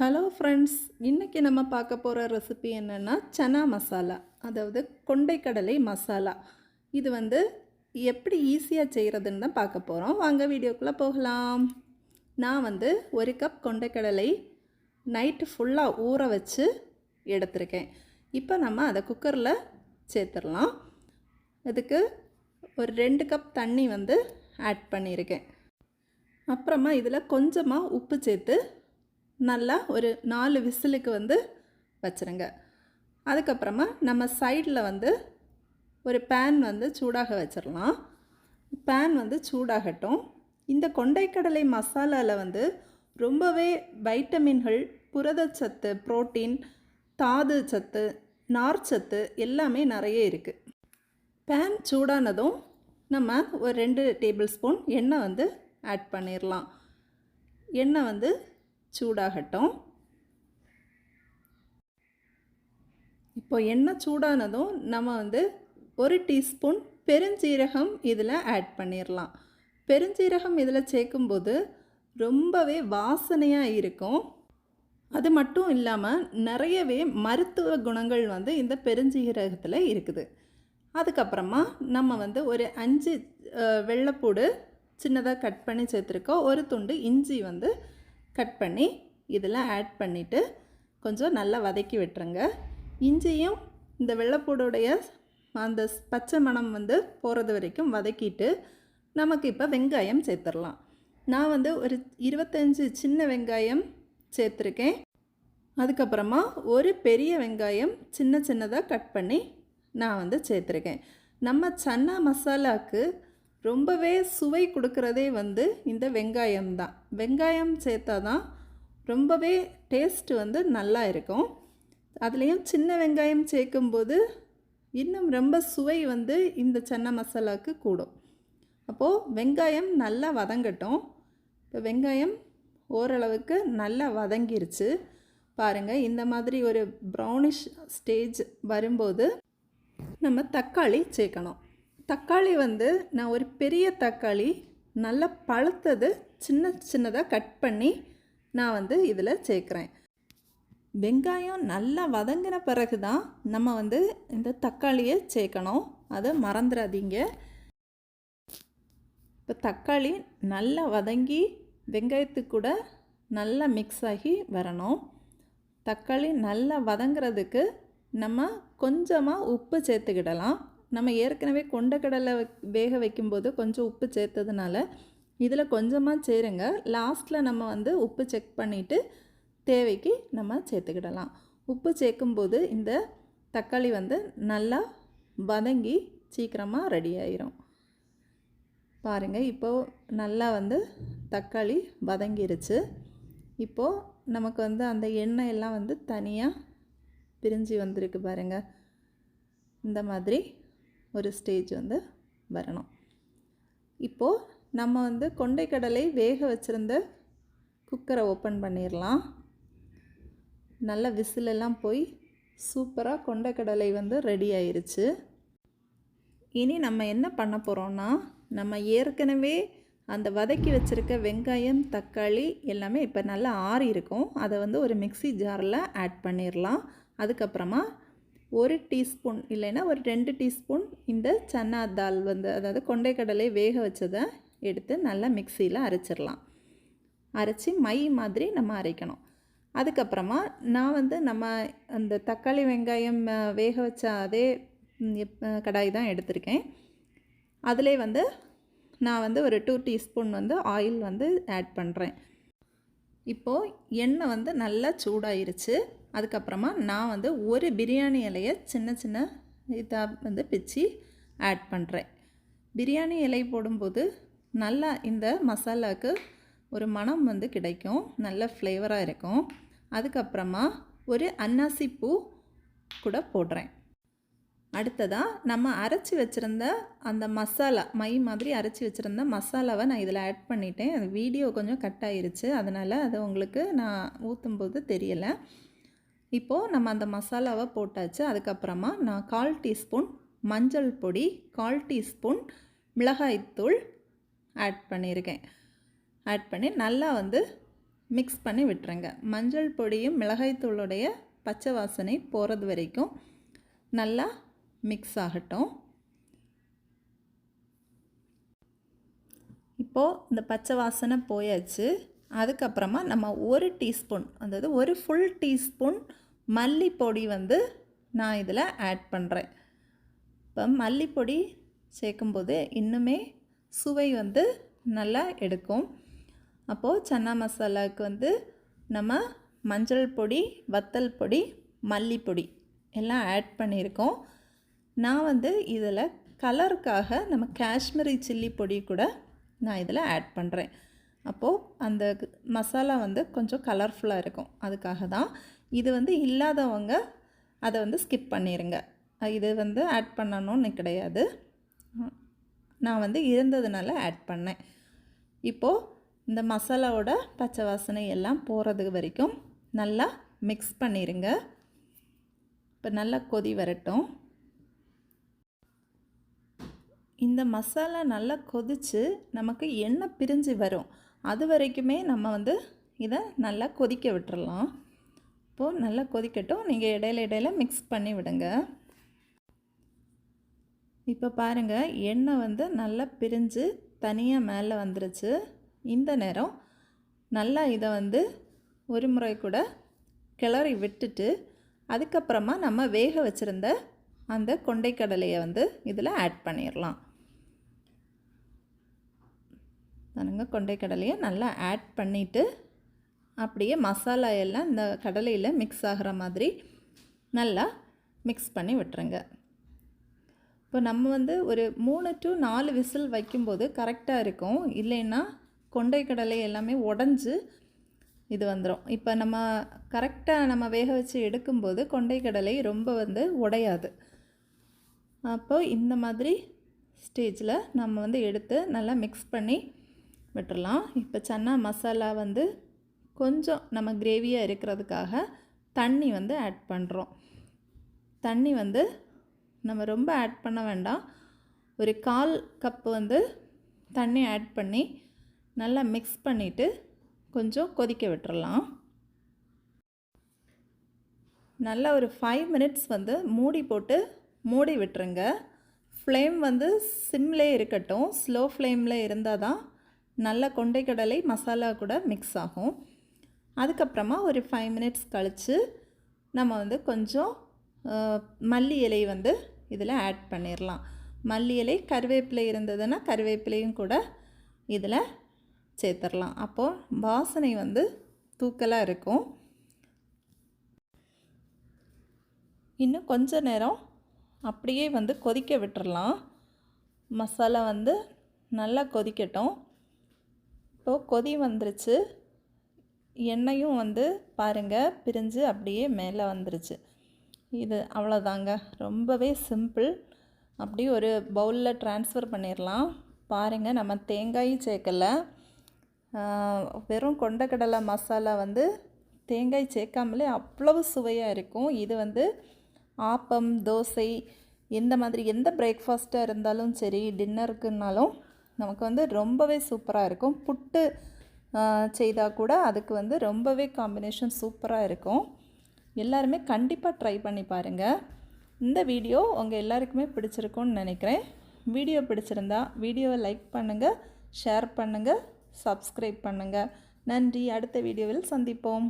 Hello friends இன்றைக்கி நம்ம பார்க்க போகிற ரெசிபி என்னென்னா சனா மசாலா அதாவது கொண்டைக்கடலை மசாலா. இது வந்து எப்படி ஈஸியாக செய்கிறதுன்னு தான் பார்க்க போகிறோம் வாங்க வீடியோக்குள்ளே போகலாம். நான் வந்து ஒரு கப் கொண்டைக்கடலை நைட்டு ஃபுல்லாக ஊற வச்சு எடுத்திருக்கேன். இப்போ நம்ம அதை குக்கரில் சேர்த்துடலாம். இதுக்கு ஒரு ரெண்டு கப் தண்ணி வந்து ஆட் பண்ணியிருக்கேன். அப்புறமா இதில் கொஞ்சமாக உப்பு சேர்த்து நல்லா ஒரு நாலு விசிலுக்கு வந்து வச்சுருங்க. அதுக்கப்புறமா நம்ம சைடில் வந்து ஒரு பேன் வந்து சூடாக வச்சிடலாம் பேன் வந்து சூடாகட்டும். இந்த கொண்டைக்கடலை மசாலாவில் வந்து ரொம்பவே வைட்டமின்கள் புரதச்சத்து புரோட்டீன் தாது சத்து நார்ச்சத்து எல்லாமே நிறைய இருக்குது பேன் சூடானதும் நம்ம ஒரு ரெண்டு டேபிள் ஸ்பூன் எண்ணெய் வந்து ஆட் பண்ணிடலாம் எண்ணெய் வந்து சூடாகட்டும். இப்போ எண்ணெய் சூடானதும் நம்ம வந்து ஒரு டீஸ்பூன் பெருஞ்சீரகம் இதில் ஆட் பண்ணிடலாம் பெருஞ்சீரகம் இதில் சேர்க்கும்போது ரொம்பவே வாசனையாக இருக்கும். அது மட்டும் இல்லாமல் நிறையவே மருத்துவ குணங்கள் வந்து இந்த பெருஞ்சீரகத்தில் இருக்குது. அதுக்கப்புறமா நம்ம வந்து ஒரு அஞ்சு வெள்ளைப்பூடு சின்னதாக கட் பண்ணி சேர்த்துருக்கோம். ஒரு துண்டு இஞ்சி வந்து கட் பண்ணி இதெல்லாம் ஆட் பண்ணிவிட்டு கொஞ்சம் நல்லா வதக்கி விட்டுருங்க. இஞ்சியும் இந்த வெள்ளைப்பூடுடைய அந்த ஸ்- பச்சை மணம் வந்து போகிறது வரைக்கும் வதக்கிட்டு நமக்கு இப்போ வெங்காயம் சேர்த்துடலாம். நான் வந்து ஒரு இருபத்தஞ்சி சின்ன வெங்காயம் சேர்த்துருக்கேன். அதுக்கப்புறமா ஒரு பெரிய வெங்காயம் சின்ன சின்னதாக கட் பண்ணி நான் வந்து சேர்த்துருக்கேன். நம்ம சன்னா மசாலாவுக்கு ரொம்பவே சுவை கொடுக்குறதே வந்து இந்த வெங்காயம் தான். வெங்காயம் சேர்த்தா தான் ரொம்பவே டேஸ்ட் வந்து நல்லா இருக்கும். அதுலேயும் சின்ன வெங்காயம் சேர்க்கும்போது இன்னும் ரொம்ப சுவை வந்து இந்த சன்ன மசாலாவுக்கு கூடும். அப்போது வெங்காயம் நல்லா வதங்கட்டும். இப்போ வெங்காயம் ஓரளவுக்கு நல்லா வதங்கிருச்சு. பாருங்கள் இந்த மாதிரி ஒரு ப்ரௌனிஷ் ஸ்டேஜ் வரும்போது நம்ம தக்காளி சேர்க்கணும். தக்காளி வந்து நான் ஒரு பெரிய தக்காளி நல்லா பழுத்தது சின்ன சின்னதாக கட் பண்ணி நான் வந்து இதில் சேர்க்குறேன். வெங்காயம் நல்லா வதங்கின பிறகு தான் நம்ம வந்து இந்த தக்காளியை சேர்க்கணும். அதை மறந்துடாதீங்க. இப்போ தக்காளி நல்லா வதங்கி வெங்காயத்துக்கு கூட நல்லா மிக்ஸ் ஆகி வரணும். தக்காளி நல்லா வதங்குறதுக்கு நம்ம கொஞ்சமாக உப்பு சேர்த்துக்கிடலாம். நம்ம ஏற்கனவே கொண்டக்கடலை வைக்- வேக வைக்கும்போது கொஞ்சம் உப்பு சேர்த்ததுனால இதில் கொஞ்சமாக சேருங்க. லாஸ்ட்டில் நம்ம வந்து உப்பு செக் பண்ணிவிட்டு தேவைக்கு நம்ம சேர்த்துக்கிடலாம். உப்பு சேர்க்கும்போது இந்த தக்காளி வந்து நல்லா வதங்கி சீக்கிரமாக ரெடி ஆயிரும். பாருங்கள் இப்போது நல்லா வந்து தக்காளி வதங்கிருச்சு. இப்போது நமக்கு வந்து அந்த எண்ணெய் எல்லாம் வந்து தனியாக பிரிஞ்சு வந்திருக்கு பாருங்கள் இந்த மாதிரி ஒரு ஸ்டேஜ் வந்து வரணும். இப்போது நம்ம வந்து கொண்டைக்கடலை வேக வச்சுருந்த குக்கரை ஓப்பன் பண்ணிடலாம் நல்ல விசிலெல்லாம் போய் சூப்பராக கொண்டைக்கடலை வந்து ரெடி ஆயிருச்சு. இனி நம்ம என்ன பண்ண போகிறோம்னா நம்ம ஏற்கனவே அந்த வதக்கி வச்சுருக்க வெங்காயம் தக்காளி எல்லாமே இப்போ நல்லா ஆறி இருக்கும் அதை வந்து ஒரு மிக்ஸி ஜாரில் ஆட் பண்ணிடலாம் அதுக்கப்புறமா ஒரு டீஸ்பூன் இல்லைன்னா ஒரு ரெண்டு டீஸ்பூன் இந்த சன்னா தால் வந்து அதாவது கொண்டைக்கடலை வேக வச்சதை எடுத்து நல்லா மிக்சியில் அரைச்சிடலாம். அரைச்சி மை மாதிரி நம்ம அரைக்கணும். அதுக்கப்புறமா நான் வந்து நம்ம அந்த தக்காளி வெங்காயம் வேக வச்ச அதே கடாய் தான் எடுத்திருக்கேன். அதிலே வந்து நான் வந்து ஒரு டூ டீஸ்பூன் வந்து ஆயில் வந்து ஆட் பண்ணுறேன் இப்போது எண்ணெய் வந்து நல்லா சூடாயிருச்சு. அதுக்கப்புறமா நான் வந்து ஒரு பிரியாணி இலையை சின்ன சின்ன இதாக வந்து பிச்சு ஆட் பண்ணுறேன் பிரியாணி இலை போடும்போது நல்லா இந்த மசாலாவுக்கு ஒரு மணம் வந்து கிடைக்கும். நல்ல ஃப்ளேவராக இருக்கும். அதுக்கப்புறமா ஒரு அன்னாசி பூ கூட போடுறேன். அடுத்ததாக நம்ம அரைச்சி வச்சுருந்த அந்த மசாலா மை மாதிரி அரைச்சி வச்சுருந்த மசாலாவை நான் இதில் ஆட் பண்ணிட்டேன். அது வீடியோ கொஞ்சம் கட் ஆயிருச்சு. அதனால் அது உங்களுக்கு நான் ஊற்றும்போது தெரியலை. இப்போது நம்ம அந்த மசாலாவை போட்டாச்சு. அதுக்கப்புறமா நான் கால் டீஸ்பூன் மஞ்சள் பொடி கால் டீஸ்பூன் மிளகாய்த்தூள் ஆட் பண்ணியிருக்கேன். ஆட் பண்ணி நல்லா வந்து மிக்ஸ் பண்ணி விட்டுருங்க. மஞ்சள் பொடியும் மிளகாய்த்தூளுடைய பச்சை வாசனை போகிறது வரைக்கும் நல்லா மிக்ஸ் ஆகட்டும். இப்போது இந்த பச்சை வாசனை போயாச்சு. அதுக்கப்புறமா நம்ம ஒரு டீஸ்பூன் அதாவது ஒரு ஃபுல் டீஸ்பூன் மல்லிப்பொடி வந்து நான் இதில் ஆட் பண்ணுறேன் இப்போ மல்லிப்பொடி சேர்க்கும்போது இன்னுமே சுவை வந்து நல்லா எடுக்கும். அப்போது சன்னா மசாலாவுக்கு வந்து நம்ம மஞ்சள் பொடி வத்தல் பொடி மல்லிப்பொடி எல்லாம் ஆட் பண்ணியிருக்கோம். நான் வந்து இதில் கலருக்காக நம்ம காஷ்மீரி சில்லி பொடி கூட நான் இதில் ஆட் பண்ணுறேன் அப்போது அந்த மசாலா வந்து கொஞ்சம் கலர்ஃபுல்லாக இருக்கும். அதுக்காக தான் இது வந்து இல்லாதவங்க அதை வந்து ஸ்கிப் பண்ணிடுங்க இது வந்து ஆட் பண்ணணும்னு கிடையாது. நான் வந்து இருந்ததுனால ஆட் பண்ணேன். இப்போது இந்த மசாலாவோட பச்சை வாசனை எல்லாம் போகிறது வரைக்கும் நல்லா மிக்ஸ் பண்ணிடுங்க இப்போ நல்லா கொதி வரட்டும். இந்த மசாலா நல்லா கொதித்து நமக்கு எண்ணெய் பிரிஞ்சு வரும். அது வரைக்குமே நம்ம வந்து இதை நல்லா கொதிக்க விட்டுறலாம். இப்போது நல்லா கொதிக்கட்டும். நீங்கள் இடையில இடையில மிக்ஸ் பண்ணி விடுங்க. இப்போ பாருங்கள் எண்ணெய் வந்து நல்லா பிரிஞ்சு தனியாக மேலே வந்துருச்சு. இந்த நேரம் நல்லா இதை வந்து ஒரு முறை கூட கிளறி விட்டுட்டு அதுக்கப்புறமா நம்ம வேக வச்சுருந்த அந்த கொண்டைக்கடலையை வந்து இதில் ஆட் பண்ணிடலாம் பாருங்க கொண்டைக்கடலையை நல்லா ஆட் பண்ணிவிட்டு அப்படியே மசாலா எல்லாம் இந்த கடலையில் மிக்ஸ் ஆகிற மாதிரி நல்லா மிக்ஸ் பண்ணி விட்டுருங்க. இப்போ நம்ம வந்து ஒரு மூணு டு நாலு விசில் வைக்கும்போது கரெக்டாக இருக்கும். இல்லைன்னா கொண்டை கடலை எல்லாமே உடஞ்சி இது வந்துடும் இப்போ நம்ம கரெக்டாக நம்ம வேக வச்சு எடுக்கும்போது கொண்டைக்கடலை ரொம்ப வந்து உடையாது. அப்போ இந்த மாதிரி ஸ்டேஜில் நம்ம வந்து எடுத்து நல்லா மிக்ஸ் பண்ணி விட்டுறலாம். இப்போ சன்னா மசாலா வந்து கொஞ்சம் நம்ம கிரேவியாக இருக்கிறதுக்காக தண்ணி வந்து ஆட் பண்ணுறோம் தண்ணி வந்து நம்ம ரொம்ப ஆட் பண்ண வேண்டாம். ஒரு கால் கப்பு வந்து தண்ணி ஆட் பண்ணி நல்லா மிக்ஸ் பண்ணிவிட்டு கொஞ்சம் கொதிக்க விட்டுறலாம். நல்லா ஒரு ஃபைவ் மினிட்ஸ் வந்து மூடி போட்டு மூடி விட்டுருங்க. ஃப்ளேம் வந்து சிம்லே இருக்கட்டும். ஸ்லோ ஃப்ளேமில் இருந்தால் தான் நல்ல கொண்டைக்கடலை மசாலா கூட மிக்ஸ் ஆகும். அதுக்கப்புறமா ஒரு ஃபைவ் மினிட்ஸ் கழித்து நம்ம வந்து கொஞ்சம் மல்லி இலை வந்து இதில் ஆட் பண்ணிடலாம் மல்லி இலை கருவேப்பிலை இருந்ததுன்னா கருவேப்பிலையும் கூட இதில் சேர்த்துடலாம் அப்போது வாசனை வந்து தூக்கலாக இருக்கும். இன்னும் கொஞ்ச நேரம் அப்படியே வந்து கொதிக்க விட்டுடலாம் மசாலா வந்து நல்லா கொதிக்கட்டும். இப்போது கொதி வந்துருச்சு. எண்ணெயும் வந்து பாருங்கள் பிரிஞ்சு அப்படியே மேலே வந்துருச்சு. இது அவ்வளோதாங்க ரொம்பவே சிம்பிள். அப்படியே ஒரு பவுலில் ட்ரான்ஸ்ஃபர் பண்ணிடலாம் பாருங்கள் நம்ம தேங்காயும் சேர்க்கலை. வெறும் கொண்டக்கடலை மசாலா வந்து தேங்காய் சேர்க்காமலே அவ்வளவு சுவையாக இருக்கும். இது வந்து ஆப்பம் தோசை எந்த மாதிரி எந்த பிரேக்ஃபாஸ்ட்டாக இருந்தாலும் சரி டின்னருக்குனாலும் நமக்கு வந்து ரொம்பவே சூப்பராக இருக்கும். புட்டு செய்தால் கூட அதுக்கு வந்து ரொம்பவே காம்பினேஷன் சூப்பராக இருக்கும். எல்லாருமே கண்டிப்பாக ட்ரை பண்ணி பாருங்கள் இந்த வீடியோ உங்கள் எல்லாருக்குமே பிடிச்சிருக்கும்னு நினைக்கிறேன். வீடியோ பிடிச்சிருந்தா வீடியோவை லைக் பண்ணுங்கள் ஷேர் பண்ணுங்கள் சப்ஸ்கிரைப் பண்ணுங்கள் நன்றி. அடுத்த வீடியோவில் சந்திப்போம்.